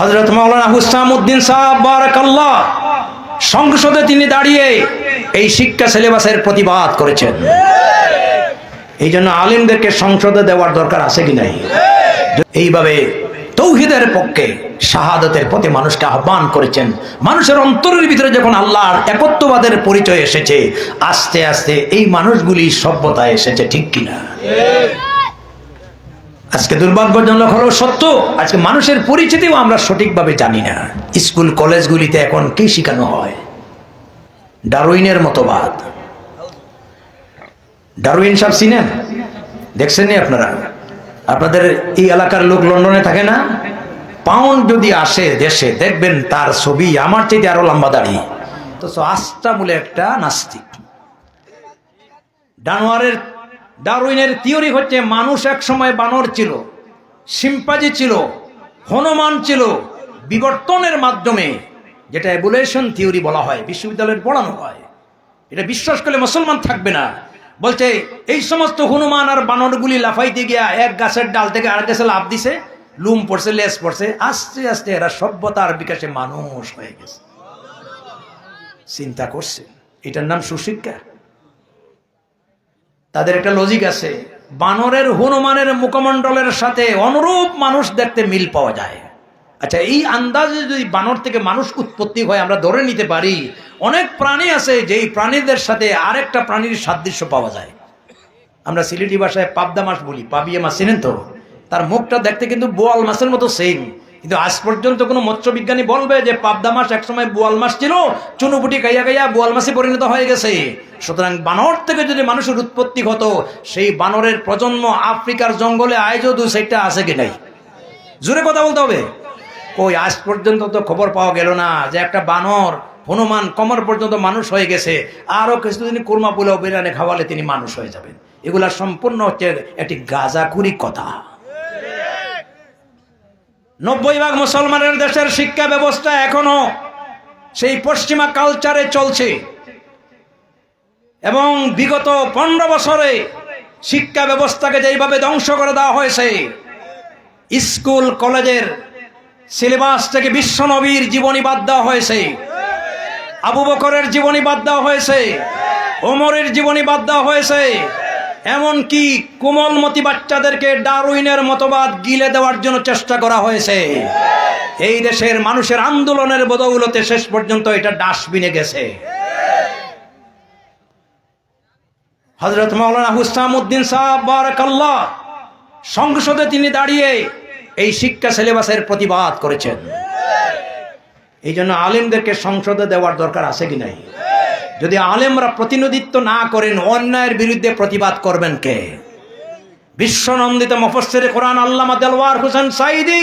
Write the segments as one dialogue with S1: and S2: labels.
S1: হজরত মৌলানা হুসামুদ্দিন সাহাব, বারাকাল্লাহ, সংসদে তিনি দাঁড়িয়ে এই শিক্ষা সিলেবাসের প্রতিবাদ করেছেন। এই জন্য আলিমদেরকে সংসদে দেওয়ার দরকার আছে কি নাই? এইভাবে তৌহিদের পক্ষে শাহাদতের প্রতি মানুষকে আহ্বান করেছেন। মানুষের অন্তরের ভিতরে যখন আল্লাহর একত্ববাদের পরিচয় এসেছে, আস্তে আস্তে এই মানুষগুলি সভ্যতায় এসেছে, ঠিক কিনা? আজকে দুর্ভাগ্যজনক হলো সত্য, আজকে মানুষের পরিচিতিও আমরা সঠিকভাবে জানি না। স্কুল, কলেজগুলিতে এখন কি শেখানো হয়? ডারউইনের মতবাদ ডারউইন সাহেব চিনেন? দেখছেন নি আপনারা? আপনাদের এই এলাকার লোক লন্ডনে থাকে না? পাউন্ড যদি আসে দেশে, দেখবেন তার ছবি আমার চাইতে আরও লম্বা দাঁড়িয়ে তো আস্থা বলে একটা নাস্তিক। ডানোয়ারের ডারউইনের থিওরি হচ্ছে, মানুষ এক সময় বানর ছিল সিম্পাজি ছিল, হনুমান ছিল, বিবর্তনের মাধ্যমে, যেটা এভুলেশন থিওরি বলা হয় বিশ্ববিদ্যালয়ে পড়ানো হয়। এটা বিশ্বাস করলে মুসলমান থাকবে না। বলছে, এই সমস্ত হনুমান আর বানরগুলি লাফাইতে গিয়া এক গাছের ডাল থেকে আরেক গাছে লাভ দিছে, লুম পড়ছে লেস পড়ছে, আস্তে আস্তে এরা সভ্যতার বিকাশে মানুষ হয়ে গেছে। চিন্তা করছে এটার নাম সুশিক্ষা? তাদের একটা লজিক আছে। বানরের হনুমানের মুখমণ্ডলের সাথে অনুরূপ মানুষ দেখতে মিল পাওয়া যায়। আচ্ছা এই আন্দাজে যদি বানর থেকে মানুষ উৎপত্তি হয়, আমরা ধরে নিতে পারি, অনেক প্রাণী আছে যেই প্রাণীদের সাথে আরেকটা প্রাণীর সাদৃশ্য পাওয়া যায়। আমরা সিলেটি ভাষায় পাবদা মাছ বলি পাবিয়া মাছ, চিনেন তো? তার মুখটা দেখতে কিন্তু বোয়াল মাছের মতো সেম কিন্তু আজ পর্যন্ত কোনো মৎস্যবিজ্ঞানী বলবে যে পাবদা মাছ একসময় বোয়াল মাছ ছিল, চুনুপুটি গাইয়া গাইয়া বোয়াল মাছে পরিণত হয়ে গেছে। সুতরাং বানর থেকে যদি মানুষের উৎপত্তি হতো সেই বানরের প্রজন্ম আফ্রিকার জঙ্গলে আয়োজো সাইডটা আছে কি নাই? জোরে কথা বলতে হবে। ওই আজ পর্যন্ত তো খবর পাওয়া গেল না যে একটা বানর হনুমান কমর পর্যন্ত মানুষ হয়ে গেছে। আরও কিছুদিন কুরমা পোলাও বিরিয়ানি খাওয়ালে তিনি মানুষ হয়ে যাবেন। এগুলা সম্পূর্ণ হচ্ছে একটি গাজাকুরি কথা। নব্বই ভাগ মুসলমানের দেশের শিক্ষা ব্যবস্থা এখনও সেই পশ্চিমা কালচারে চলছে। এবং বিগত পনেরো বছরে শিক্ষা ব্যবস্থাকে যেইভাবে ধ্বংস করে দেওয়া হয়েছে, স্কুল, কলেজের সিলেবাস থেকে বিশ্বনবীর জীবনী বাদ দেওয়া হয়েছে, আবু বকরের জীবনী বাদ দেওয়া হয়েছে, ওমরের জীবনী বাদ দেওয়া হয়েছে এমনকি কোমলমতি বাচ্চাদেরকে ডারউইনের মতবাদ গিলে দেওয়ার জন্য চেষ্টা করা হয়েছে। এই দেশের মানুষের আন্দোলনের বদৌলতে শেষ পর্যন্ত এটা ডাস্টবিনে গেছে। হজরত মৌলানা হুসামুদ্দিন সাহাব, বারাকাল্লাহ, সংসদে তিনি দাঁড়িয়ে এই শিক্ষা সিলেবাসের প্রতিবাদ করেছেন। এই জন্য আলেমদেরকে সংসদে দেওয়ার দরকার আছে কি নাই? যদি আলেমরা প্রতিনিধিত্ব না করেন, অন্যায়ের বিরুদ্ধে প্রতিবাদ করবেন কে? বিশ্বনন্দিত মফসের কোরআন আল্লামা দেলওয়ার হোসেন সাইদি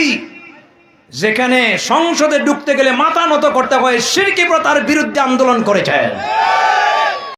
S1: যেখানে সংসদে ঢুকতে গেলে মাথা নত করতে হয় সিরকি প্রথার বিরুদ্ধে আন্দোলন করেছেন।